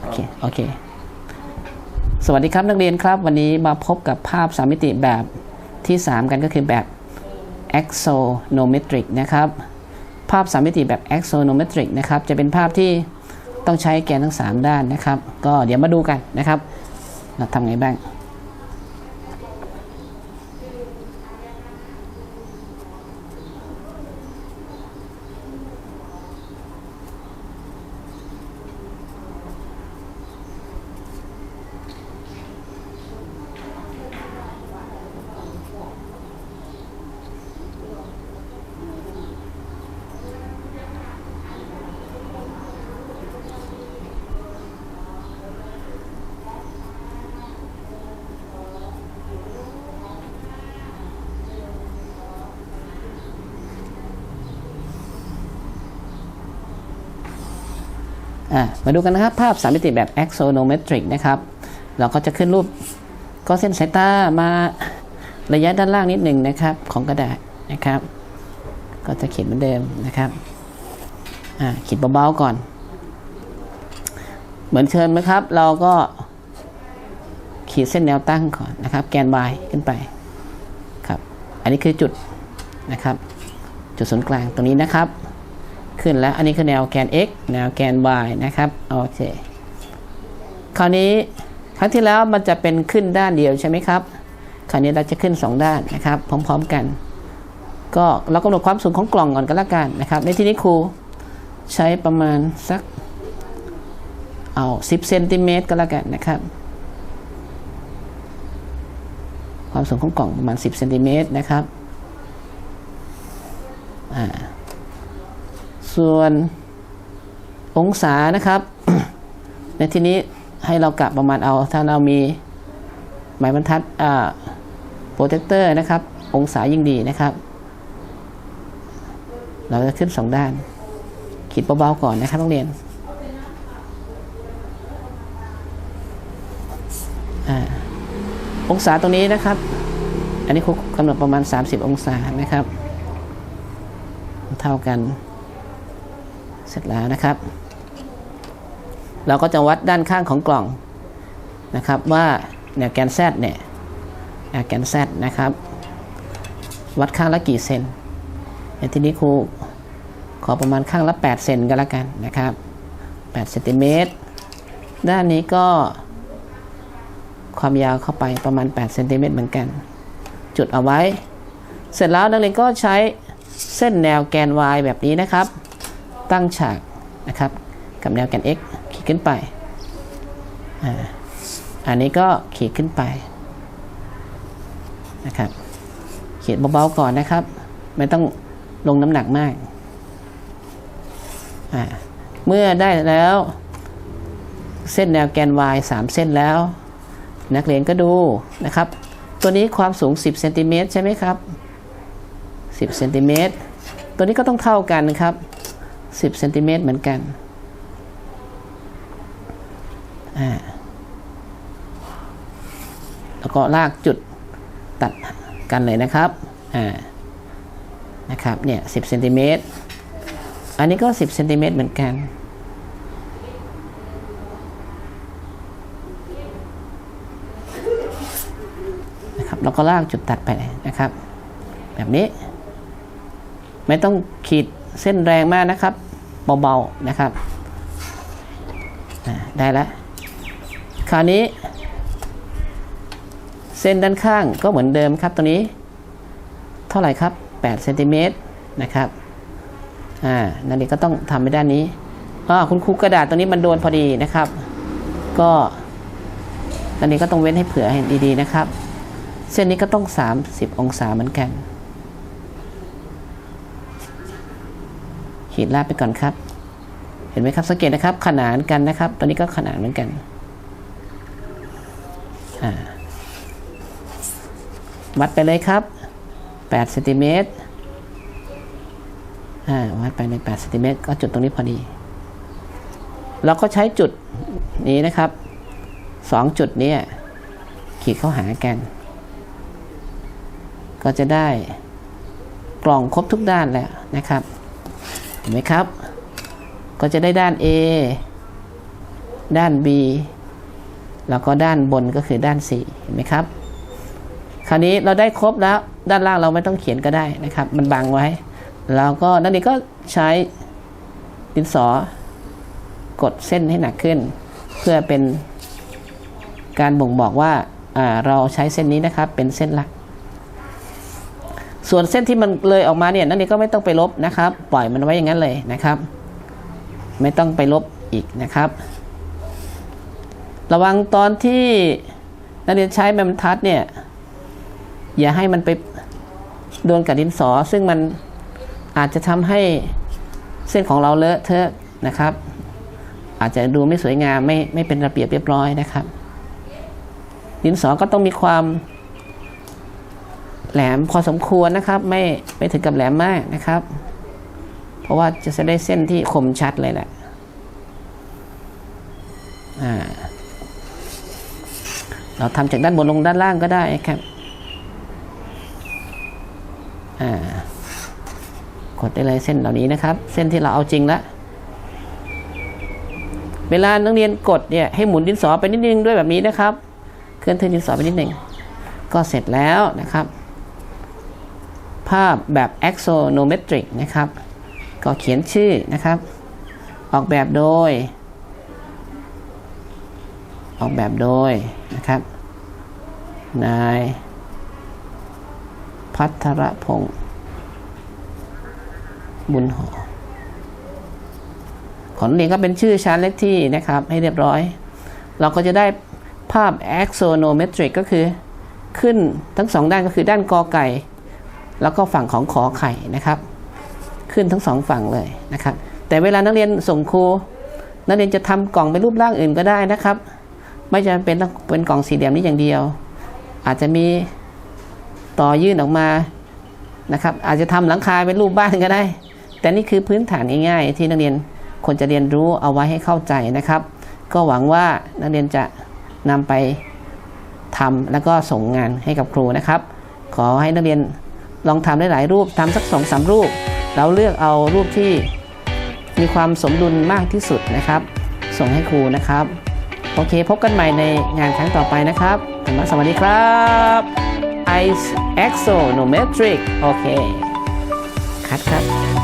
โอเคโอเค สวัสดีครับนักเรียนครับ วันนี้มาพบกับภาพสามมิติแบบที่ 3 กันก็คือแบบ axonometric นะครับ ภาพสามมิติแบบ axonometric นะครับ จะเป็นภาพที่ต้องใช้แกนทั้ง 3 ด้านนะครับ ก็เดี๋ยวมาดูกันนะครับ เราทำไงบ้าง มาดูกันนะครับ ภาพสามมิติแบบ axonometric นะครับ เราก็จะขึ้นรูปก็เส้นสายตามาระยะด้านล่างนิดหนึ่งนะครับ ของกระดาษนะครับ ก็จะเขียนเหมือนเดิมนะครับอ่าขีดเบาๆก่อน เหมือนเชิญไหมครับ เราก็ขีดเส้นแนวตั้งก่อนนะครับ แกน y ขึ้นไปครับ อันนี้คือจุดนะครับ จุดศูนย์กลางตรงนี้นะครับ ขึ้นแล้ว อันนี้คือแนวแกน x แนวแกน y นะครับโอเคคราวนี้ครั้งที่แล้วมันจะเป็นขึ้นด้านเดียวใช่ไหมครับ คราวนี้เราจะขึ้น 2 ด้านนะครับพร้อมๆกัน ก็เรากำหนดความสูงของกล่องก่อนก็แล้วกันนะครับ ในที่นี้ครูใช้ประมาณสักเอา10เซนติเมตรก็แล้วกันนะครับ ความสูงของกล่องประมาณ 10เซนติเมตรนะครับอ่า ส่วนองศานะครับ ในที่นี้ให้เรากะประมาณเอา ถ้าเรามีหมายบรรทัดโปรเจคเตอร์นะครับ องศายิ่งดีนะครับ เราจะขึ้นสองด้าน ขีดเบาๆก่อนนะครับนักเรียนอาองศาตรงนี้นะครับ อันนี้ครูกำหนดประมาณ 30 องศานะครับ เท่ากัน เสร็จแล้วนะครับ เราก็จะวัดด้านข้างของกล่องนะครับว่าแนวแกน Z เนี่ยแนวแกน Z นะครับ วัดข้างละกี่เซนในที่นี้ครูขอประมาณข้างละ 8 เซนก็แล้วกันนะครับ8เซนติเมตรด้านนี้ก็ความยาวเข้าไปประมาณ8เซนติเมตรเหมือนกัน จุดเอาไว้ เสร็จแล้วนักเรียนก็ใช้เส้นแนวแกน y แบบนี้นะครับ ตั้งฉากนะครับกับแนวแกน x ขีดขึ้นไปอ่าอันนี้ก็ขีดขึ้นไปนะครับเขีดเบาๆก่อนนะครับ ไม่ต้องลงน้ำหนักมากอ่าเมื่อได้แล้ว เส้นแนวแกน y 3 เส้นแล้ว นักเรียนก็ดูนะครับ ตัวนี้ความสูง 10เซนติเมตรใช่ไหมครับ 10เซนติเมตรตัวนี้ก็ต้องเท่ากันครับ 10เซนติเมตรเหมือนกันอ่าแล้วก็ลากจุดตัดกันเลยนะครับอ่านะครับเนี่ย10เซนติเมตรอันนี้ก็10เซนติเมตรเหมือนกันนะครับแล้วก็ลากจุดตัดไปเลยนะครับ แบบนี้ ไม่ต้องขีดเส้นแรงมากนะครับ เบาๆนะครับได้แล้วคราวนี้ เส้นด้านข้างก็เหมือนเดิมครับตัวนี้ เท่าไหร่ครับ8เซนติเมตรนะครับอ่านั่นเองก็ต้องทำไปด้านนี้อ่าคุณครูกระดาษตัวนี้มันโดนพอดีนะครับ ก็อันนี้ก็ต้องเว้นให้เผื่อให้ดีๆนะครับ เส้นนี้ก็ต้อง 30 องศาเหมือนกัน ขีดลาดไปก่อนครับ เห็นไหมครับสังเกตนะครับ ขนานกันนะครับตัวนี้ก็ขนานเหมือนกันวัดไปเลยครับ8เซนติเมตรวัดไปใน8เซนติเมตรก็จุดตรงนี้พอดี เราก็ใช้จุดนี้นะครับสองจุดนี้ขีดเข้าหากัน ก็จะได้กล่องครบทุกด้านแล้วนะครับ ห็นไหมครับ ก็จะได้ด้าน A ด้าน B แล้วก็ด้านบนก็คือด้าน C เห็นไหมครับ คราวนี้เราได้ครบแล้วด้านล่างเราไม่ต้องเขียนก็ได้นะครับ มันบังไว้ แล้วก็นักเรียนก็ใช้ดินสอกดเส้นให้หนักขึ้น เพื่อเป็นการบ่งบอกว่าอ่าเราใช้เส้นนี้นะครับเป็นเส้นหลัก ส่วนเส้นที่มันเลยออกมาเนี่ยนักเรียนก็ไม่ต้องไปลบนะครับ ปล่อยมันไว้อย่างนั้นเลยนะครับ ไม่ต้องไปลบอีกนะครับ ระวังตอนที่นักเรียนใช้แมมทัดเนี่ยอย่าให้มันไปโดนกับดินสอ ซึ่งมันอาจจะทำให้เส้นของเราเลอะเทอะนะครับ อาจจะดูไม่สวยงามไม่ไม่เป็นระเบียบเรียบร้อยนะครับ ดินสอก็ต้องมีความ แหลมพอสมควรนะครับ ไม่ไม่ถึงกับแหลมมากนะครับ เพราะว่าจะได้เส้นที่คมชัดเลยแหละอ่าเราทำจากด้านบนลงด้านล่างก็ได้ครับอ่ากดได้เลยเส้นเหล่านี้นะครับ เส้นที่เราเอาจริงแล้วเวลานักเรียนกดเนี่ยให้หมุนดินสอไปนิดนึงด้วยแบบนี้นะครับ เคลื่อนที่ดินสอไปนิดหนึ่งก็เสร็จแล้วนะครับ ภาพแบบ axonometric นะครับ ก็เขียนชื่อนะครับ ออกแบบโดย ออกแบบโดยนะครับนายพัทรพงศ์บุญหอขอนเรียนก็เป็นชื่อชั้นเลขที่นะครับ ให้เรียบร้อย เราก็จะได้ภาพ axonometric ก็คือขึ้นทั้งสองด้านก็คือด้านกอไก่ แล้วก็ฝั่งของขอไข่นะครับ ขึ้นทั้งสองฝั่งเลยนะครับ แต่เวลานักเรียนส่งครู นักเรียนจะทำกล่องเป็นรูปร่างอื่นก็ได้นะครับ ไม่จำเป็นต้องเป็นกล่องสี่เหลี่ยมนี้อย่างเดียว อาจจะมีต่อยื่นออกมานะครับ อาจจะทำหลังคาเป็นรูปบ้านก็ได้ แต่นี่คือพื้นฐานง่ายๆที่นักเรียนควรจะเรียนรู้เอาไว้ให้เข้าใจนะครับ ก็หวังว่านักเรียนจะนำไปทำแล้วก็ส่งงานให้กับครูนะครับ ขอให้นักเรียน ลองทำได้หลายรูปทำสักสองสามรูปแล้วเลือกเอารูปที่มีความสมดุลมากที่สุดนะครับ ส่งให้ครูนะครับ โอเคพบกันใหม่ในงานครั้งต่อไปนะครับสวัสดีครับ Ice Axonometric โอเค คัดครับ